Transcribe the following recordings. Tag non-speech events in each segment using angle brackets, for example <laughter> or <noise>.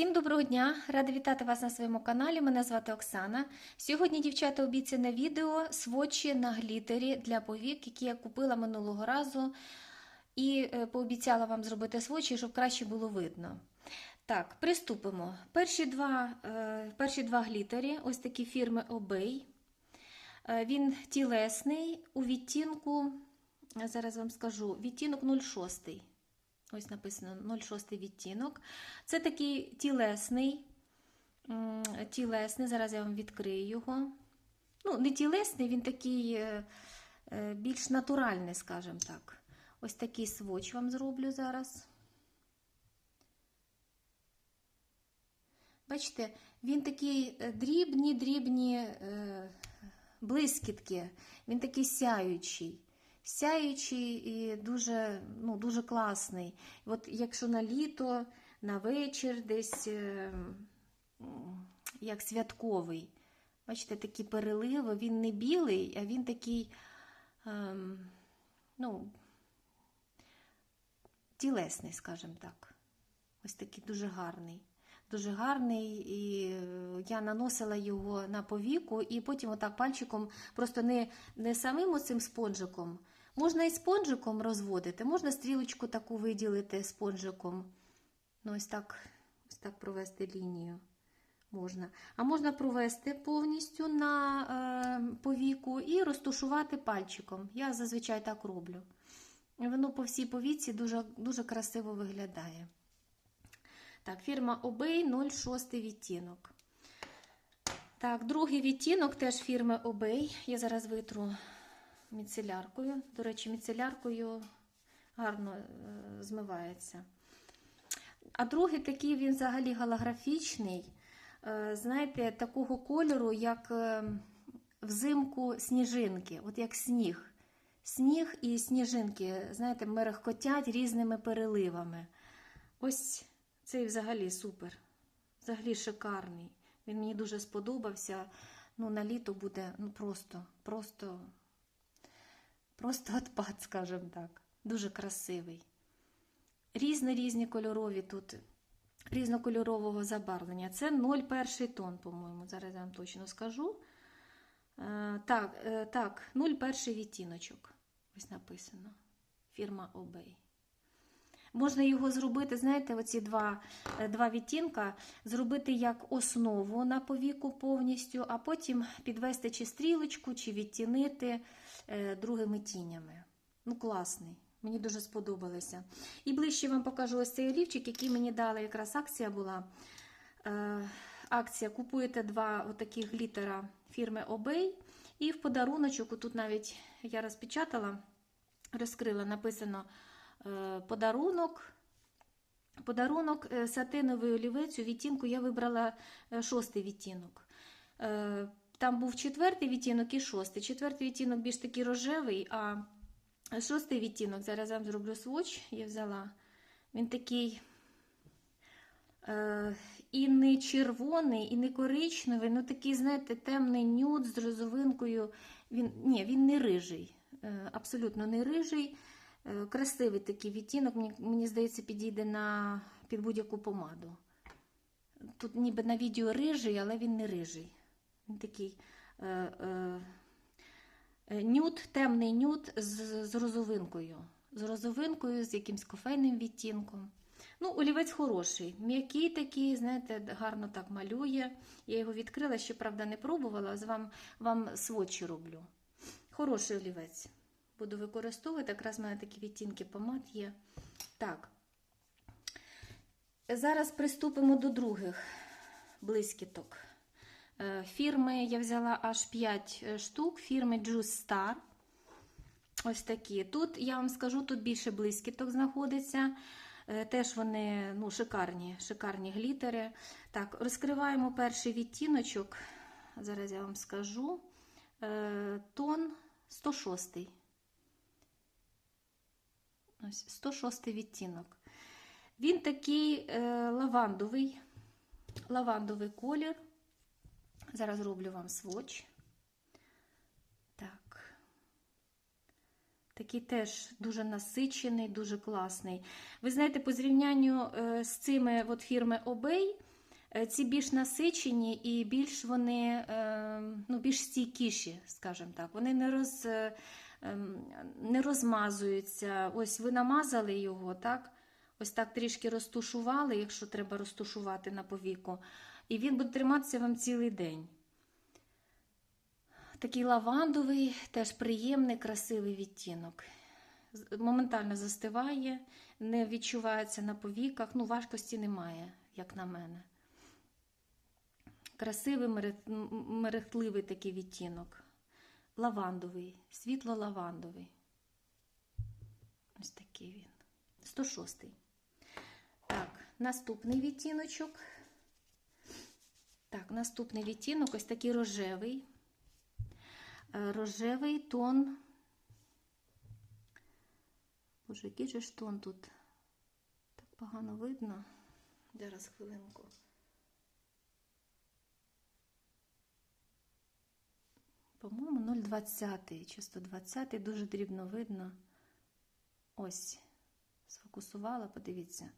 Всім доброго дня! Рада вітати вас на своєму каналі. Мене звати Оксана. Сьогодні, дівчата, обіцяне відео сводчі на глітері для повік, які я купила минулого разу. І е, пообіцяла вам зробити сводчі, щоб краще було видно. Так, приступимо. Перші два, е, перші два глітері, ось такі фірми Obey. Е, Він тілесний у відтінку, зараз вам скажу, відтінок 06. Ось написано 06 відтінок. Це такий тілесний, тілесний, зараз я вам відкрию його. Ну, не тілесний, він такий е, е, більш натуральний, скажімо так. Ось такий сводч вам зроблю зараз. Бачите, він такий е, дрібні, дрібні е, блискітки, він такий сяючий. Сяючий і дуже ну, дуже класний. От Якщо на літо, на вечір десь е, як святковий. Бачите, такі переливи, він не білий, а він такий, ем, ну, тілесний, скажімо так. Ось такий дуже гарний. Дуже гарний, і е, я наносила його на повіку, і потім отак пальчиком, просто не, не самим оцим спонжиком. Можна і спонжиком розводити, можна стрілочку таку виділити спонжиком. Ну, ось так, ось так провести лінію. Можна. А можна провести повністю на е, повіку і розтушувати пальчиком. Я зазвичай так роблю. Воно по всій повіці дуже, дуже красиво виглядає. Так, фірма Obey 06 відтінок. Так, другий відтінок теж фірми Obey. Я зараз витру міцеляркою. До речі, міцеляркою гарно е, змивається. А другий такий він взагалі голографічний. Е, знаєте, такого кольору, як е, взимку сніжинки, от як сніг. Сніг і сніжинки, знаєте, мерехкотять різними переливами. Ось цей взагалі супер. Взагалі шикарний. Він мені дуже сподобався. Ну, на літо буде ну, просто, просто, просто отпад, скажімо так. Дуже красивий. Різні різні кольорові тут, різнокольорового забарвлення. Це 0,1 тон, по-моєму. Зараз я вам точно скажу. Е, так, е, так, 0,1 відтіночок. Ось написано. Фірма Obey. Можна його зробити, знаєте, оці два, е, два відтінка, зробити як основу на повіку повністю, а потім підвести чи стрілочку, чи відтінити е, другими тінями. Ну, класний. Мені дуже сподобалося. І ближче вам покажу ось цей олівчик, який мені дали, якраз акція була. Е, акція купуєте два отаких глітера фірми Obey. І в подаруночок, тут навіть я розпечатала, розкрила, написано подарунок. Подарунок е, сатиновий олівець у відтінку я вибрала е, шостий відтінок. Е, Там був четвертий відтінок і шостий. Четвертий відтінок більш такий рожевий, а шостий відтінок, зараз я вам зроблю сводч, я взяла. Він такий е, і не червоний, і не коричневий, ну такий, знаєте, темний нюд з розовинкою. Він, ні, він не рижий, е, абсолютно не рижий. Е, красивий такий відтінок, мені, мені здається, підійде на, під будь-яку помаду. Тут ніби на відео рижий, але він не рижий. Він такий е, е, нюд, темний нюд з, з розовинкою. З розовинкою, з якимсь кофейним відтінком. Ну, олівець хороший, м'який такий, знаєте, гарно так малює. Я його відкрила, ще, правда, не пробувала, з вам, вам сводчі роблю. Хороший олівець. Буду використовувати, якраз в мене такі відтінки помад є. Так. Зараз приступимо до других блискіток. Е, Фірми я взяла аж 5 штук, фірми Juice Star. Ось такі. Тут, я вам скажу, тут більше блискіток знаходиться. Е, Теж вони ну, шикарні, шикарні глітери. Так, розкриваємо перший відтіночок. Зараз я вам скажу. Е, Тон 106. Ось 106 відтінок. Він такий е, лавандовий, лавандовий колір. Зараз роблю вам сводч. Так. Такий теж дуже насичений, дуже класний. Ви знаєте, по зрівнянню е, з цими от фірми Obey, Е, Ці більш насичені і більш вони е, ну, більш стійкіші, скажімо так. Вони не, роз, не розмазуються. Ось ви намазали його, так? Ось так трішки розтушували, якщо треба розтушувати на повіку. І він буде триматися вам цілий день. Такий лавандовий, теж приємний, красивий відтінок. Моментально застиває, не відчувається на повіках, ну, важкості немає, як на мене. Красивий, мерех- мерехтливий такий відтінок. Лавандовий, світло-лавандовий. Ось такий він. 106. Так, наступний відтіночок. Так, наступний відтінок ось такий рожевий. Е, Рожевий тон. Боже, який же ж тон тут? Так погано видно. Зараз хвилинку. По-моєму, 0,20 чи 120, дуже дрібно видно. Ось, сфокусувала, подивіться.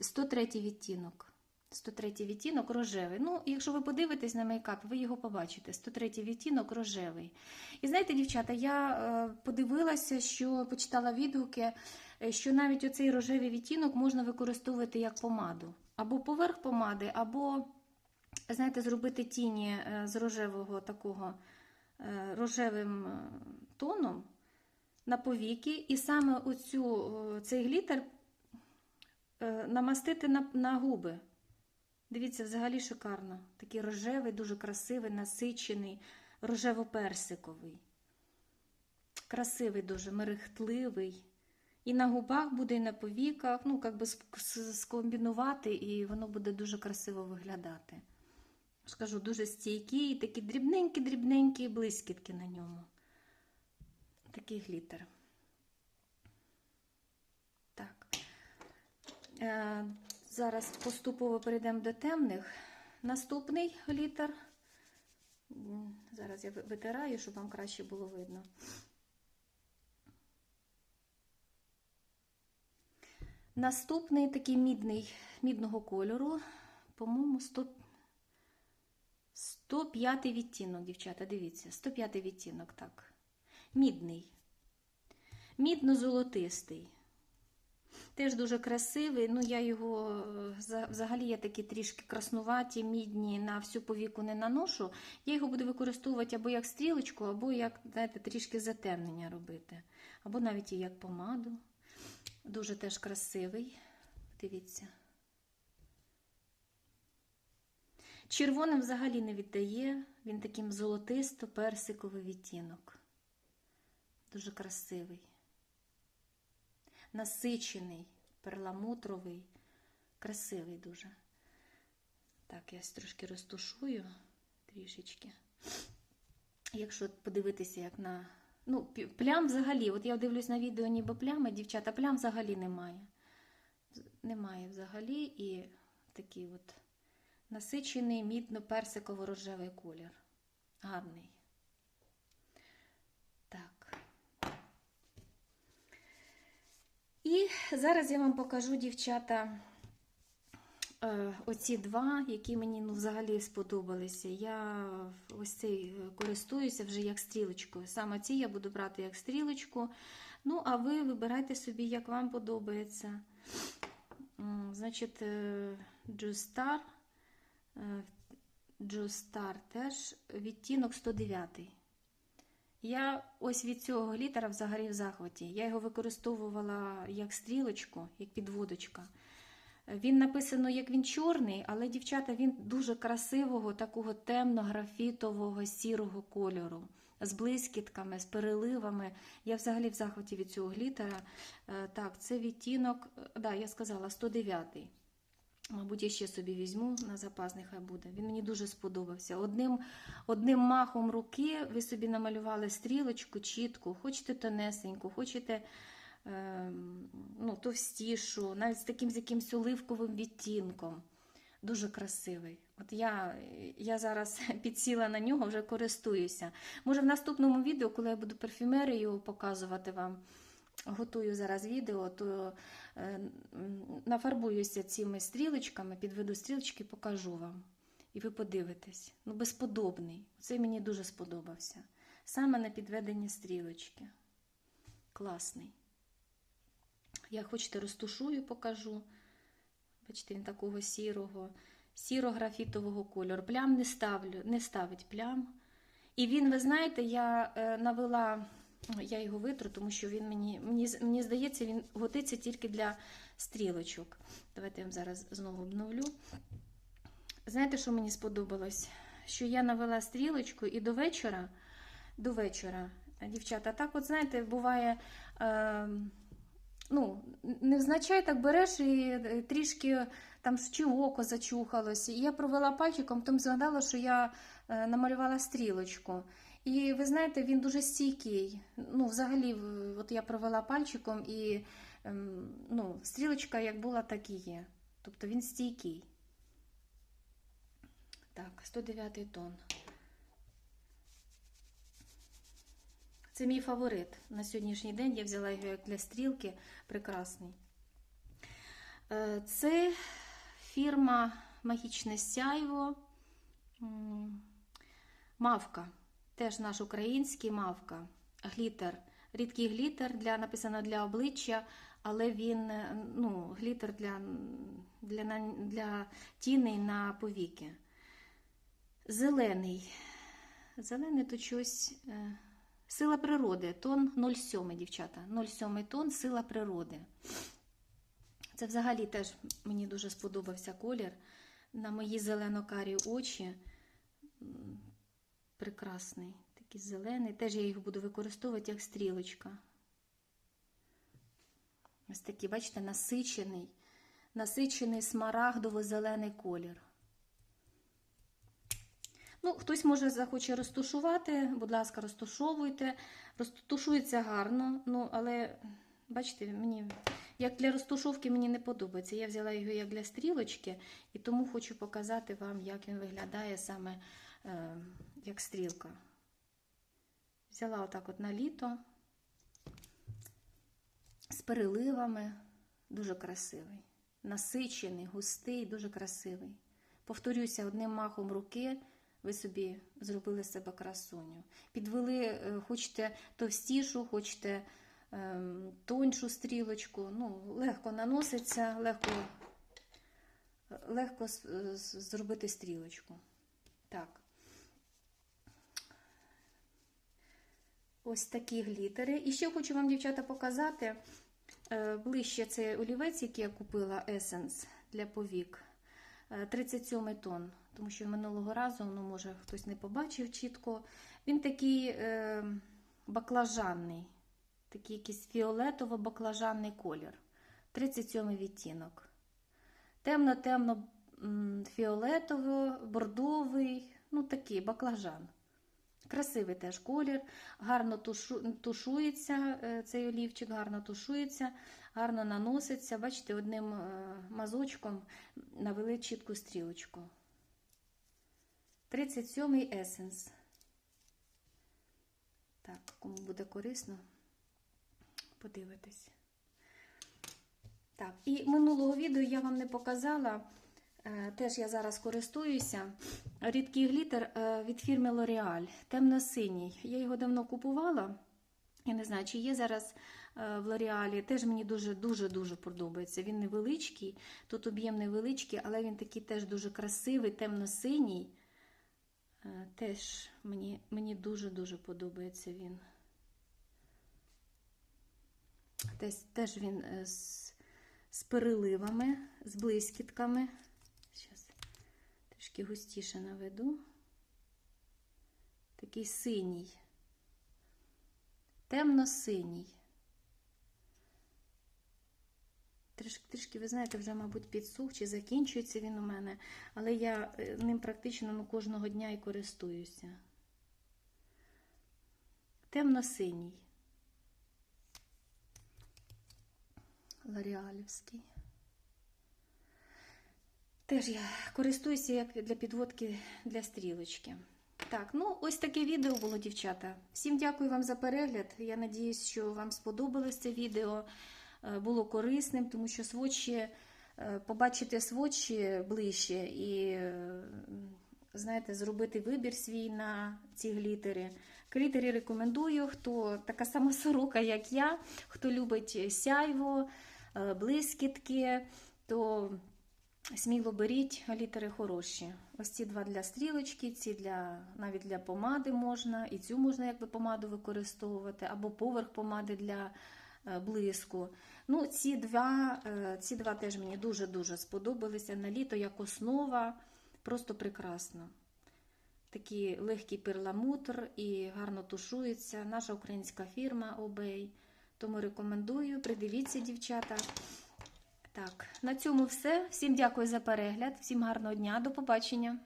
103 відтінок. 103 відтінок рожевий. Ну, якщо ви подивитесь на мейкап, ви його побачите. 103 відтінок рожевий. І знаєте, дівчата, я е, подивилася, що почитала відгуки, е, що навіть оцей рожевий відтінок можна використовувати як помаду. Або поверх помади, або, знаєте, зробити тіні е, з рожевого такого е, рожевим е, тоном на повіки, і саме оцю, цей глітер намастити на, на губи. Дивіться, взагалі шикарно. Такий рожевий, дуже красивий, насичений, рожево-персиковий. Красивий, дуже мерехтливий. І на губах буде, і на повіках. Ну, як би скомбінувати, і воно буде дуже красиво виглядати. Скажу, дуже стійкі, і такі дрібненькі-дрібненькі блискітки на ньому. Такий глітер. Так. Е, Зараз поступово перейдемо до темних. Наступний глітер. Зараз я витираю, щоб вам краще було видно. Наступний такий мідний, мідного кольору, по-моєму, 100, 105 відтінок, дівчата, дивіться, 105 відтінок, так. Мідний. Мідно-золотистий. Теж дуже красивий. Ну, я його е, взагалі я такі трішки краснуваті, мідні на всю повіку не наношу. Я його буду використовувати або як стрілочку, або як, знаєте, трішки затемнення робити. Або навіть і як помаду. Дуже теж красивий. Дивіться. Червоним взагалі не віддає. Він таким золотисто-персиковий відтінок. Дуже красивий насичений, перламутровий, красивий дуже. Так, я трошки розтушую трішечки. Якщо подивитися, як на. Ну, плям взагалі, от я дивлюсь на відео, ніби плями, дівчата, плям взагалі немає. Немає взагалі і такий от насичений мідно-персиково-рожевий колір. Гарний. Так. І зараз я вам покажу, дівчата, е, оці два, які мені ну, взагалі сподобалися. Я ось цей е, користуюся вже як стрілочкою. Саме ці я буду брати як стрілочку. Ну, а ви вибирайте собі, як вам подобається. Значить, е, Джустар. Е, Джустар теж відтінок 109. Я ось від цього глітера взагалі в захваті. Я його використовувала як стрілочку, як підводочка. Він написано, як він чорний, але, дівчата, він дуже красивого, такого темно-графітового сірого кольору, з блискітками, з переливами. Я взагалі в захваті від цього глітера. Е, Так, це відтінок, е, да, я сказала, 109. Мабуть, я ще собі візьму на запас, нехай буде. Він мені дуже сподобався. Одним, одним махом руки ви собі намалювали стрілочку чітку, хочете тонесеньку, хочете е, ну, товстішу, навіть з таким з якимось оливковим відтінком. Дуже красивий. От я, я зараз <laughs> підсіла на нього, вже користуюся. Може, в наступному відео, коли я буду парфюмерію показувати вам, готую зараз відео, то е, нафарбуюся цими стрілочками, підведу стрілочки, покажу вам. І ви подивитесь. Ну, безподобний. Цей мені дуже сподобався. Саме на підведення стрілочки. Класний. Я хочете розтушую, покажу. Бачите, він такого сірого, сіро-графітового кольору. Плям не ставлю, не ставить плям. І він, ви знаєте, я е, навела, я його витру, тому що він мені, мені, мені здається, він годиться тільки для стрілочок. Давайте я вам зараз знову обновлю. Знаєте, що мені сподобалось? Що я навела стрілочку і до вечора, до вечора, е, дівчата, так от знаєте, буває. Е, ну, невзначай так береш і е, трішки там чи око зачухалось. І я провела пальчиком, потім згадала, що я е, намалювала стрілочку. І ви знаєте, він дуже стійкий. Ну, взагалі, от я провела пальчиком, і ем, ну, стрілочка як була, так і є. Тобто він стійкий. Так, 109 тон. Це мій фаворит. На сьогоднішній день я взяла його як для стрілки. Прекрасний. Е, Це фірма Магічне сяйво. Мавка. Теж наш український мавка. Глітер. Рідкий глітер для написано для обличчя, але він е, ну, глітер для, для, для тіней на повіки. Зелений. Зелений то щось. е, Сила природи, тон 0,7, дівчата. 0,7 тон сила природи. Це взагалі теж мені дуже сподобався колір. На мої зелено-карі очі. Прекрасний. Такий зелений. Теж я його буду використовувати як стрілочка. Ось такий, бачите, насичений, насичений смарагдово-зелений колір. Ну, хтось може захоче розтушувати, будь ласка, розтушовуйте. Розтушується гарно, ну, але бачите, мені як для розтушовки мені не подобається. Я взяла його як для стрілочки, і тому хочу показати вам, як він виглядає саме е, як стрілка. Взяла отак от на літо з переливами, дуже красивий, насичений, густий, дуже красивий. Повторюся, одним махом руки ви собі зробили себе красуню. Підвели, е, хочете товстішу, хочете ем, тоньшу стрілочку. Ну, легко наноситься, легко, легко зробити стрілочку. Так. Ось такі глітери. І ще хочу вам, дівчата, показати е, ближче цей олівець, який я купила Essence для повік. Е, 37 тонн, тому що минулого разу, ну, може, хтось не побачив чітко. Він такий е, баклажанний, такий якийсь фіолетово-баклажанний колір. 37 відтінок. Темно-темно фіолетово, бордовий, ну такий баклажан. Красивий теж колір, гарно тушу, тушується е, цей олівчик, гарно тушується, гарно наноситься. Бачите, одним е, мазочком навели чітку стрілочку. 37-й есенс. Так, кому буде корисно, подивитись. Так, і минулого відео я вам не показала. Е, Теж я зараз користуюся. Рідкий глітер е, від фірми L'Oreal, темно-синій. Я його давно купувала. Я не знаю, чи є зараз е, в L'Oreal. Теж мені дуже-дуже-дуже подобається. Він невеличкий, тут об'єм невеличкий, але він такий теж дуже красивий, темно-синій. Теж мені, мені дуже-дуже подобається він. Теж, теж він з, з переливами, з блискітками. Трішки густіше наведу. Такий синій, темно-синій. Трішки, трішки, ви знаєте, вже, мабуть, підсух чи закінчується він у мене, але я е, ним практично ну, кожного дня і користуюся. Темно-синій. Ларіалівський. Теж я користуюся як для підводки для стрілочки. Так, ну ось таке відео було, дівчата. Всім дякую вам за перегляд. Я надіюсь, що вам сподобалось це відео, е, було корисним, тому що сводчі, е, побачити сводчі ближче і, е, знаєте, зробити вибір свій на ці глітери. Глітери рекомендую, хто така сама сорока, як я, хто любить сяйво, блискітки, то Сміло беріть, літери хороші. Ось ці два для стрілочки, ці для навіть для помади можна, і цю можна якби помаду використовувати, або поверх помади для е, блиску. Ну, ці два, е, ці два теж мені дуже-дуже сподобалися на літо як основа. Просто прекрасно. Такий легкий перламутр і гарно тушується. Наша українська фірма Obey. Тому рекомендую, придивіться, дівчата. Так, на цьому все. Всім дякую за перегляд, всім гарного дня, до побачення.